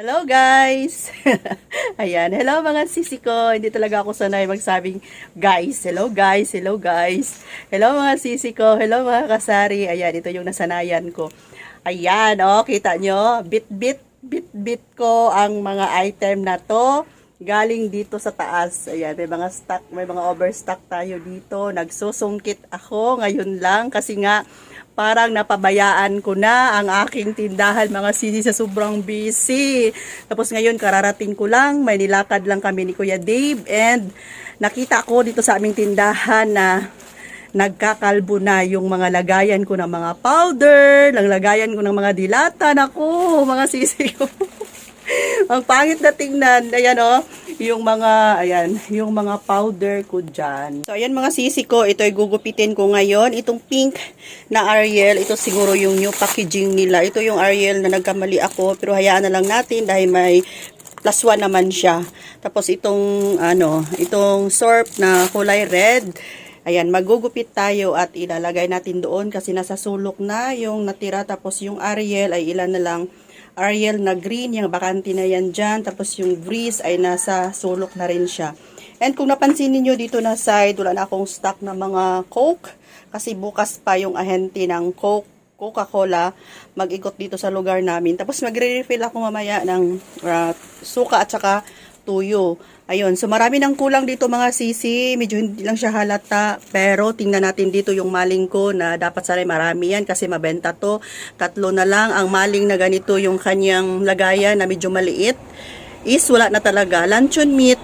Hello guys! Ayan, hello mga sisi ko. Hindi talaga ako sanay magsabing guys. Hello guys, hello guys. Hello mga sisi ko, hello mga kasari. Ayan, ito yung nasanayan ko. Ayan, oh, kita nyo. Bit-bit, bit-bit ko ang mga item na to. Galing dito sa taas. Ayan, may mga stock, may mga overstock tayo dito. Nagsusungkit ako ngayon lang kasi nga parang napabayaan ko na ang aking tindahan mga sisi sa sobrang busy. Tapos ngayon kararating ko lang, may nilakad lang kami ni Kuya Dave and nakita ko dito sa aming tindahan na nagkakalbo na yung mga lagayan ko ng mga powder, ng lagayan ko ng mga dilata. Naku, mga sisi ko. ang pangit na tingnan. Ayan o, yung mga, ayan, yung mga powder ko dyan. So, ayan mga sisi ko, ito ay gugupitin ko ngayon. Itong pink na Ariel, ito siguro yung new packaging nila. Ito yung Ariel na nagkamali ako, pero hayaan na lang natin dahil may plus one naman siya. Tapos itong, ano, itong sorp na kulay red, Ayan, magugupit tayo at ilalagay natin doon kasi nasa sulok na yung natira. Tapos yung Ariel ay ilan na lang Ariel na green, yung bakante na yan dyan. Tapos yung breeze ay nasa sulok na rin siya. And kung napansin niyo dito na side, wala na akong stock ng mga Coke. Kasi bukas pa yung ahente ng Coke, Coca-Cola, mag-ikot dito sa lugar namin. Tapos magre-refill ako mamaya ng uh, suka at saka tuyo. Ayun, so marami ng kulang dito mga sisi, medyo hindi lang siya halata, pero tingnan natin dito yung maling ko na dapat sana marami yan kasi mabenta to. Tatlo na lang, ang maling na ganito yung kanyang lagayan na medyo maliit is wala na talaga. Luncheon meat,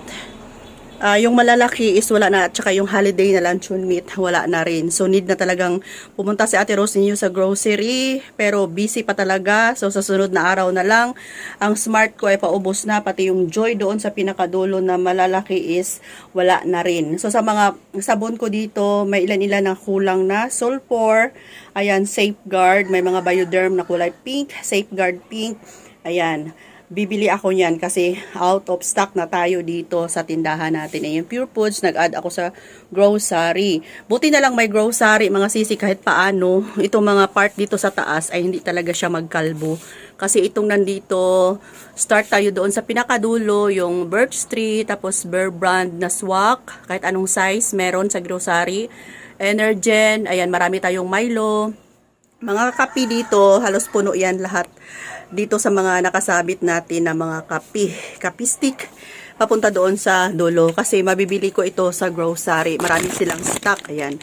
Ah, yung malalaki is wala na, at saka yung holiday na luncheon meat, wala na rin. So, need na talagang pumunta si Ate Rose ninyo sa grocery, pero busy pa talaga. So, sa sunod na araw na lang, ang smart ko ay paubos na, pati yung joy doon sa pinakadulo na malalaki is wala na rin. So, sa mga sabon ko dito, may ilan-ilan na kulang na. Sulfur, ayan, safeguard, may mga bioderm na kulay pink, safeguard pink, ayan bibili ako niyan kasi out of stock na tayo dito sa tindahan natin. Ayun, Pure Foods, nag-add ako sa grocery. Buti na lang may grocery, mga sisi, kahit paano, itong mga part dito sa taas ay hindi talaga siya magkalbo. Kasi itong nandito, start tayo doon sa pinakadulo, yung Birch Tree, tapos Bear Brand na swak, kahit anong size meron sa grocery. Energen, ayan, marami tayong Milo. Mga kapi dito, halos puno yan lahat dito sa mga nakasabit natin na mga kapi, kapi stick papunta doon sa dulo kasi mabibili ko ito sa grocery. Marami silang stock. Ayan.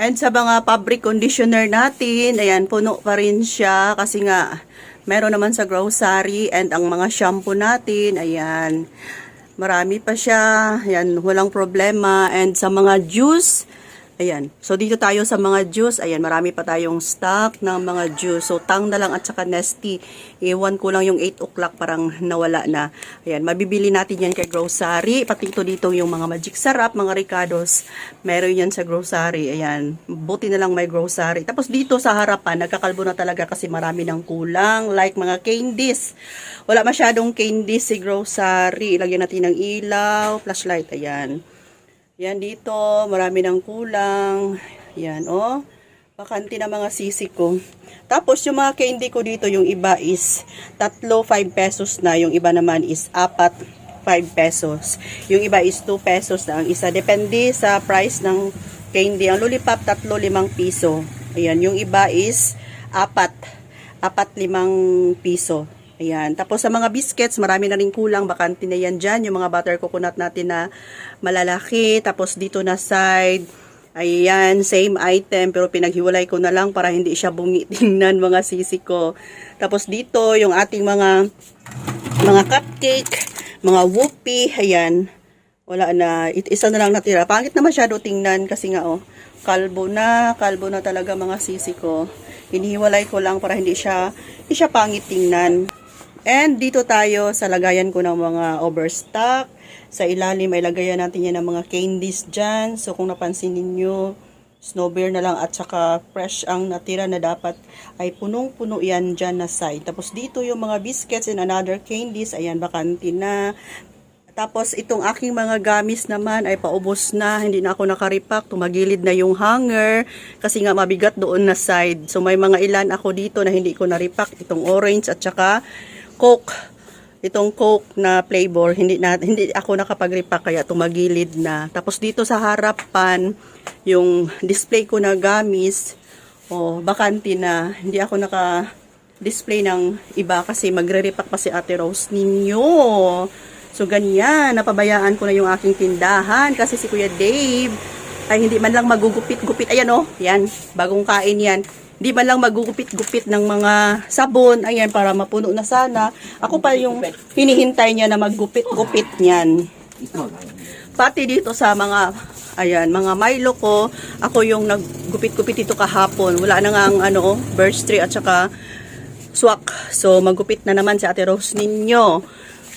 And sa mga fabric conditioner natin, ayan, puno pa rin siya kasi nga meron naman sa grocery and ang mga shampoo natin, ayan, marami pa siya. Ayan, walang problema. And sa mga juice, Ayan. So, dito tayo sa mga juice. Ayan, marami pa tayong stock ng mga juice. So, tang na lang at saka nesty. Iwan ko lang yung 8 o'clock parang nawala na. Ayan, mabibili natin yan kay grocery. Pati ito dito yung mga magic sarap, mga ricados. Meron yan sa grocery. Ayan, buti na lang may grocery. Tapos dito sa harapan, nagkakalbo na talaga kasi marami ng kulang. Like mga candies. Wala masyadong candies si grocery. Ilagyan natin ng ilaw, flashlight. Ayan. Yan dito, marami ng kulang. Yan, oh. Bakante na mga sisi ko. Tapos, yung mga candy ko dito, yung iba is tatlo, 5 pesos na. Yung iba naman is apat, 5 pesos. Yung iba is 2 pesos na ang isa. Depende sa price ng candy. Ang lollipop, tatlo, 5 piso. Ayan, yung iba is apat, apat, 5 piso. Ayan. Tapos sa mga biscuits, marami na rin kulang. Bakante na yan dyan. Yung mga butter coconut natin na malalaki. Tapos dito na side. Ayan, same item. Pero pinaghiwalay ko na lang para hindi siya bungi tingnan mga sisi ko. Tapos dito, yung ating mga mga cupcake, mga whoopie. Ayan. Wala na. It, isa na lang natira. Pangit na masyado tingnan kasi nga oh. Kalbo na. Kalbo na talaga mga sisi ko. Hinihiwalay ko lang para hindi siya, hindi siya pangit tingnan. And dito tayo sa lagayan ko ng mga overstock. Sa ilalim ay lagayan natin yan ng mga candies dyan. So kung napansin ninyo, snow bear na lang at saka fresh ang natira na dapat ay punong-puno yan dyan na side. Tapos dito yung mga biscuits and another candies, ayan bakante na. Tapos itong aking mga gamis naman ay paubos na, hindi na ako nakaripak, tumagilid na yung hanger kasi nga mabigat doon na side. So may mga ilan ako dito na hindi ko naripak, itong orange at saka Coke. Itong Coke na flavor, hindi na hindi ako nakapag-repack kaya tumagilid na. Tapos dito sa harapan, yung display ko na gamis, o bakante na, hindi ako naka display ng iba kasi magre-repack pa si Ate Rose ninyo. So ganyan, napabayaan ko na yung aking tindahan kasi si Kuya Dave ay hindi man lang magugupit-gupit. Ayan oh, yan, bagong kain yan. Hindi man lang magugupit-gupit ng mga sabon. Ayan, para mapuno na sana. Ako pa yung hinihintay niya na maggupit-gupit niyan. Pati dito sa mga, ayan, mga Milo ko, ako yung naggupit-gupit dito kahapon. Wala na nga ang ano, birch tree at saka swak. So, magupit na naman si Ate Rose ninyo.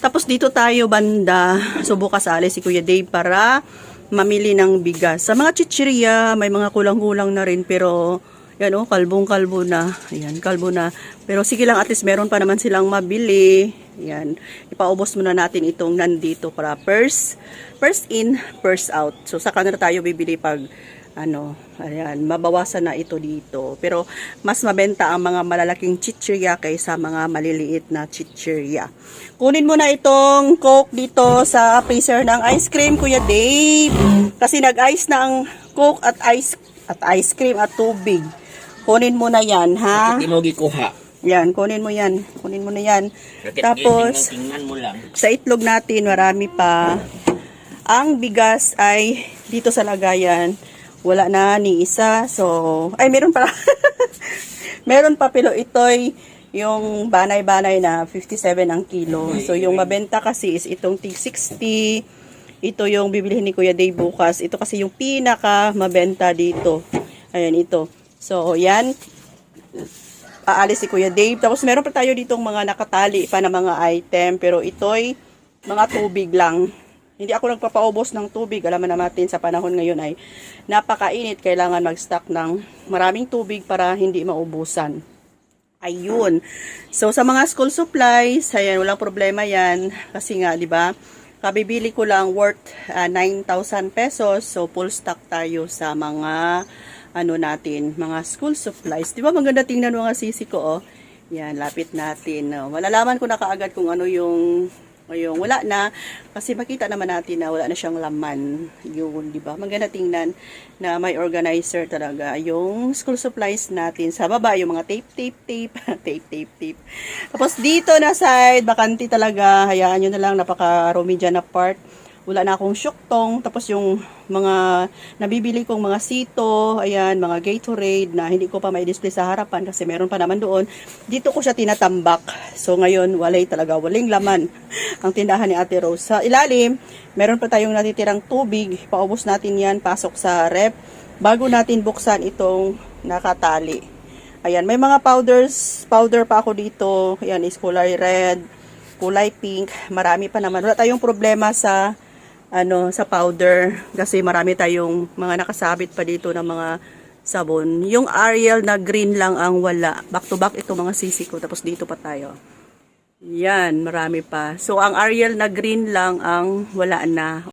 Tapos dito tayo banda. So, si Kuya Dave para mamili ng bigas. Sa mga chichirya, may mga kulang-kulang na rin pero yan oh, kalbong-kalbo na. Ayan, kalbo na. Pero sige lang, at least meron pa naman silang mabili. Ayan, ipaubos muna natin itong nandito para first, first in, first out. So, saka na tayo bibili pag ano, ayan, mabawasan na ito dito. Pero, mas mabenta ang mga malalaking chichirya kaysa mga maliliit na chichirya. Kunin mo na itong coke dito sa freezer ng ice cream, Kuya Dave. Kasi nag-ice na ang coke at ice at ice cream at tubig. Kunin mo na yan, ha? Hindi mo gikuha. Yan, kunin mo yan. Kunin mo na yan. Tapos, tingnan mo lang. sa itlog natin, marami pa. Ang bigas ay dito sa lagayan. Wala na ni isa. So, ay meron pa. meron pa pero ito'y yung banay-banay na 57 ang kilo. So, yung mabenta kasi is itong T60. Ito yung bibilihin ni Kuya Dave bukas. Ito kasi yung pinaka mabenta dito. Ayan, ito. So, yan aalis si Kuya Dave. Tapos meron pa tayo ditong mga nakatali pa na mga item. Pero ito'y mga tubig lang. Hindi ako nagpapaubos ng tubig. Alam na natin sa panahon ngayon ay napakainit. Kailangan mag-stock ng maraming tubig para hindi maubusan. Ayun. So, sa mga school supplies, ayan, walang problema yan. Kasi nga, di ba, kabibili ko lang worth ah, 9,000 pesos. So, full stock tayo sa mga ano natin, mga school supplies. Di ba maganda tingnan mga sisi ko, oh. Yan, lapit natin. Oh. Malalaman ko na kaagad kung ano yung yung wala na kasi makita naman natin na wala na siyang laman yun di ba maganda tingnan na may organizer talaga yung school supplies natin sa baba yung mga tape tape tape tape tape tape tapos dito na side bakanti talaga hayaan nyo na lang napakarumi dyan na part wala na akong syuktong, tapos yung mga nabibili kong mga sito, ayan, mga Gatorade na hindi ko pa may display sa harapan kasi meron pa naman doon. Dito ko siya tinatambak. So ngayon, walay talaga, waling laman ang tindahan ni Ate Rose. Sa ilalim, meron pa tayong natitirang tubig. Paubos natin yan, pasok sa rep. Bago natin buksan itong nakatali. Ayan, may mga powders, powder pa ako dito. Ayan, is kulay red, kulay pink. Marami pa naman. Wala tayong problema sa ano sa powder kasi marami tayong mga nakasabit pa dito ng mga sabon. Yung Ariel na green lang ang wala. Back to back ito mga sisi ko. Tapos dito pa tayo. Yan, marami pa. So, ang Ariel na green lang ang wala na.